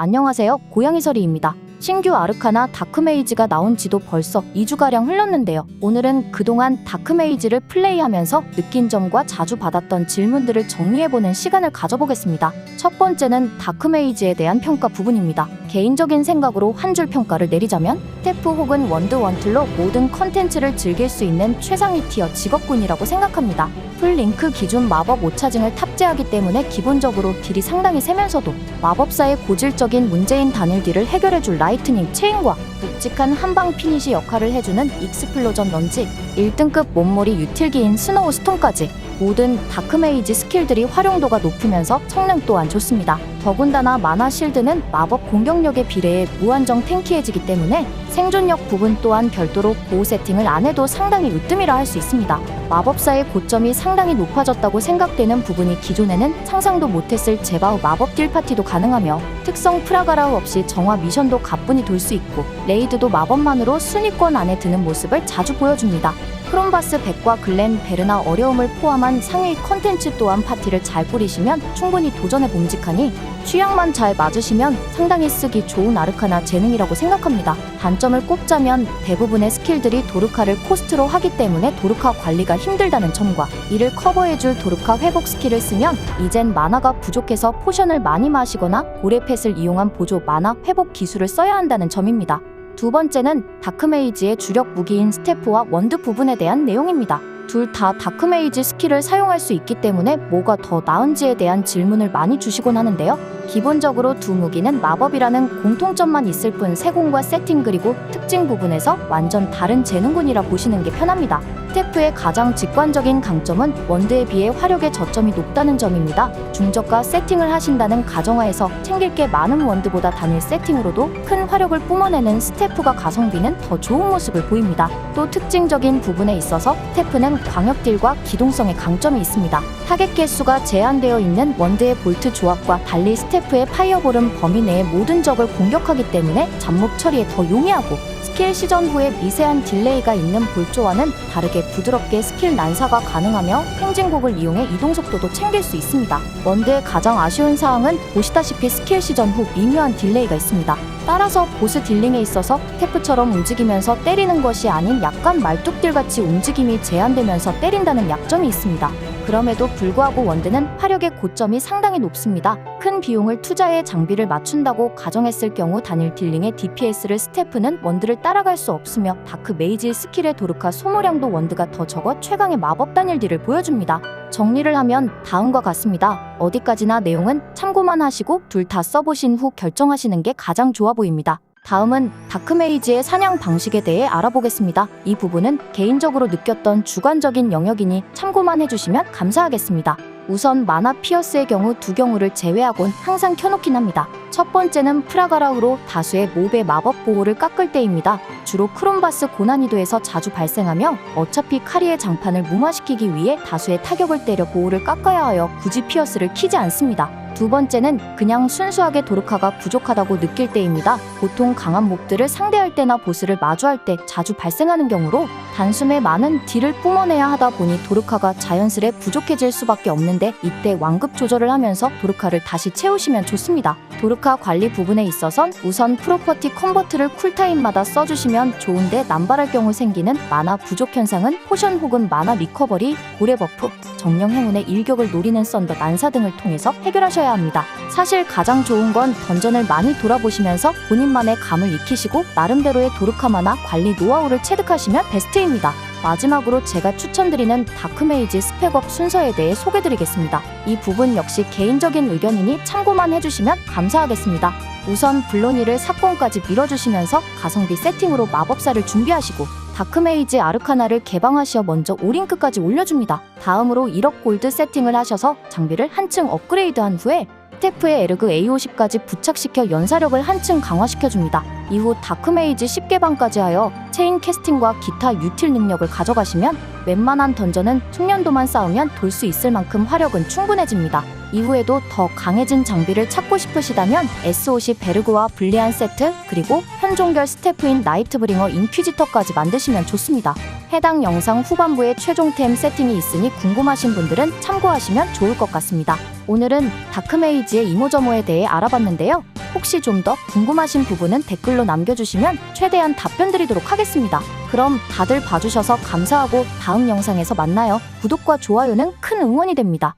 안녕하세요. 고양이설이입니다. 신규 아르카나 다크메이지가 나온 지도 벌써 2주가량 흘렀는데요. 오늘은 그동안 다크메이지를 플레이하면서 느낀 점과 자주 받았던 질문들을 정리해보는 시간을 가져보겠습니다. 첫 번째는 다크메이지에 대한 평가 부분입니다. 개인적인 생각으로 한 줄 평가를 내리자면 스태프 혹은 원드 원툴로 모든 컨텐츠를 즐길 수 있는 최상위 티어 직업군이라고 생각합니다. 풀링크 기준 마법 5차징을 탑재하기 때문에 기본적으로 딜이 상당히 세면서도 마법사의 고질적인 문제인 단일 딜을 해결해줄 라 이트닝 체인과 묵직한 한방 피니시 역할을 해주는 익스플로전 런지 1등급 몸머리 유틸기인 스노우 스톤까지 모든 다크메이지 스킬들이 활용도가 높으면서 성능 또한 좋습니다. 더군다나 마나 실드는 마법 공격력에 비례해 무한정 탱키해지기 때문에 생존력 부분 또한 별도로 보호 세팅을 안 해도 상당히 으뜸이라 할 수 있습니다. 마법사의 고점이 상당히 높아졌다고 생각되는 부분이 기존에는 상상도 못했을 제바우 마법 딜 파티도 가능하며 특성 프라가라우 없이 정화 미션도 가뿐히 돌 수 있고 레이드도 마법만으로 순위권 안에 드는 모습을 자주 보여줍니다. 크롬바스 100과 글렌 베르나 어려움을 포함한 상위 컨텐츠 또한 파티를 잘 꾸리시면 충분히 도전에 봄직하니 취향만 잘 맞으시면 상당히 쓰기 좋은 아르카나 재능이라고 생각합니다. 단점을 꼽자면 대부분의 스킬들이 도르카를 코스트로 하기 때문에 도르카 관리가 힘들다는 점과 이를 커버해줄 도르카 회복 스킬을 쓰면 이젠 마나가 부족해서 포션을 많이 마시거나 고래펫을 이용한 보조 마나 회복 기술을 써야 한다는 점입니다. 두 번째는 다크메이지의 주력 무기인 스태프와 원드 부분에 대한 내용입니다. 둘 다 다크메이지 스킬을 사용할 수 있기 때문에 뭐가 더 나은지에 대한 질문을 많이 주시곤 하는데요. 기본적으로 두 무기는 마법이라는 공통점만 있을 뿐 세공과 세팅 그리고 특징 부분에서 완전 다른 재능군이라 보시는 게 편합니다. 스태프의 가장 직관적인 강점은 원드에 비해 화력의 저점이 높다는 점입니다. 중저가 세팅을 하신다는 가정하에서 챙길 게 많은 원드보다 단일 세팅으로도 큰 화력을 뿜어내는 스태프가 가성비는 더 좋은 모습을 보입니다. 또 특징적인 부분에 있어서 스태프는 광역딜과 기동성의 강점이 있습니다. 타겟 개수가 제한되어 있는 원드의 볼트 조합과 달리 스태프의 파이어볼은 범위 내의 모든 적을 공격하기 때문에 잡목 처리에 더 용이하고 스킬 시전 후에 미세한 딜레이가 있는 볼조와는 다르게 부드럽게 스킬 난사가 가능하며 행진곡을 이용해 이동 속도도 챙길 수 있습니다. 원드의 가장 아쉬운 사항은 보시다시피 스킬 시전 후 미묘한 딜레이가 있습니다. 따라서 보스 딜링에 있어서 테프처럼 움직이면서 때리는 것이 아닌 약간 말뚝딜같이 움직임이 제한되면서 때린다는 약점이 있습니다. 그럼에도 불구하고 원드는 화력의 고점이 상당히 높습니다. 큰 비용을 투자해 장비를 맞춘다고 가정했을 경우 단일 딜링의 DPS를 스태프는 원드를 따라갈 수 없으며 다크 메이지 스킬의 도르카 소모량도 원드가 더 적어 최강의 마법 단일 딜을 보여줍니다. 정리를 하면 다음과 같습니다. 어디까지나 내용은 참고만 하시고 둘 다 써보신 후 결정하시는 게 가장 좋아 보입니다. 다음은 다크메이지의 사냥 방식에 대해 알아보겠습니다. 이 부분은 개인적으로 느꼈던 주관적인 영역이니 참고만 해주시면 감사하겠습니다. 우선 마나 피어스의 경우 두 경우를 제외하곤 항상 켜놓긴 합니다. 첫 번째는 프라가라우로 다수의 몹의 마법 보호를 깎을 때입니다. 주로 크롬바스 고난이도에서 자주 발생하며 어차피 카리의 장판을 무마시키기 위해 다수의 타격을 때려 보호를 깎아야 하여 굳이 피어스를 키지 않습니다. 두 번째는 그냥 순수하게 도르카가 부족하다고 느낄 때입니다. 보통 강한 몹들을 상대할 때나 보스를 마주할 때 자주 발생하는 경우로 단숨에 많은 딜을 뿜어내야 하다 보니 도르카가 자연스레 부족해질 수밖에 없는데 이때 완급 조절을 하면서 도르카를 다시 채우시면 좋습니다. 도르카 관리 부분에 있어선 우선 프로퍼티 컨버트를 쿨타임마다 써주시면 좋은데 남발할 경우 생기는 마나 부족 현상은 포션 혹은 마나 리커버리, 고래 버프, 정령 행운의 일격을 노리는 썬더 난사 등을 통해서 해결하셔 야 합니다. 사실 가장 좋은 건 던전을 많이 돌아보시면서 본인만의 감을 익히시고 나름대로의 도르카 마나 관리 노하우를 체득하시면 베스트입니다. 마지막으로 제가 추천드리는 다크메이지 스펙업 순서에 대해 소개드리겠습니다. 이 부분 역시 개인적인 의견이니 참고만 해주시면 감사하겠습니다. 우선 블로니를 사건까지 밀어주시면서 가성비 세팅으로 마법사를 준비하시고 다크메이지 아르카나를 개방하시어 먼저 오링크까지 올려줍니다. 다음으로 1억 골드 세팅을 하셔서 장비를 한층 업그레이드한 후에 스태프의 에르그 A50까지 부착시켜 연사력을 한층 강화시켜줍니다. 이후 다크메이지 10개방까지 하여 체인 캐스팅과 기타 유틸 능력을 가져가시면 웬만한 던전은 숙련도만 쌓으면 돌 수 있을 만큼 화력은 충분해집니다. 이후에도 더 강해진 장비를 찾고 싶으시다면 S50 베르그와 불리한 세트 그리고 현종결 스태프인 나이트브링어 인퀴지터까지 만드시면 좋습니다. 해당 영상 후반부에 최종템 세팅이 있으니 궁금하신 분들은 참고하시면 좋을 것 같습니다. 오늘은 다크메이지의 이모저모에 대해 알아봤는데요. 혹시 좀 더 궁금하신 부분은 댓글로 남겨주시면 최대한 답변 드리도록 하겠습니다. 그럼 다들 봐주셔서 감사하고 다음 영상에서 만나요. 구독과 좋아요는 큰 응원이 됩니다.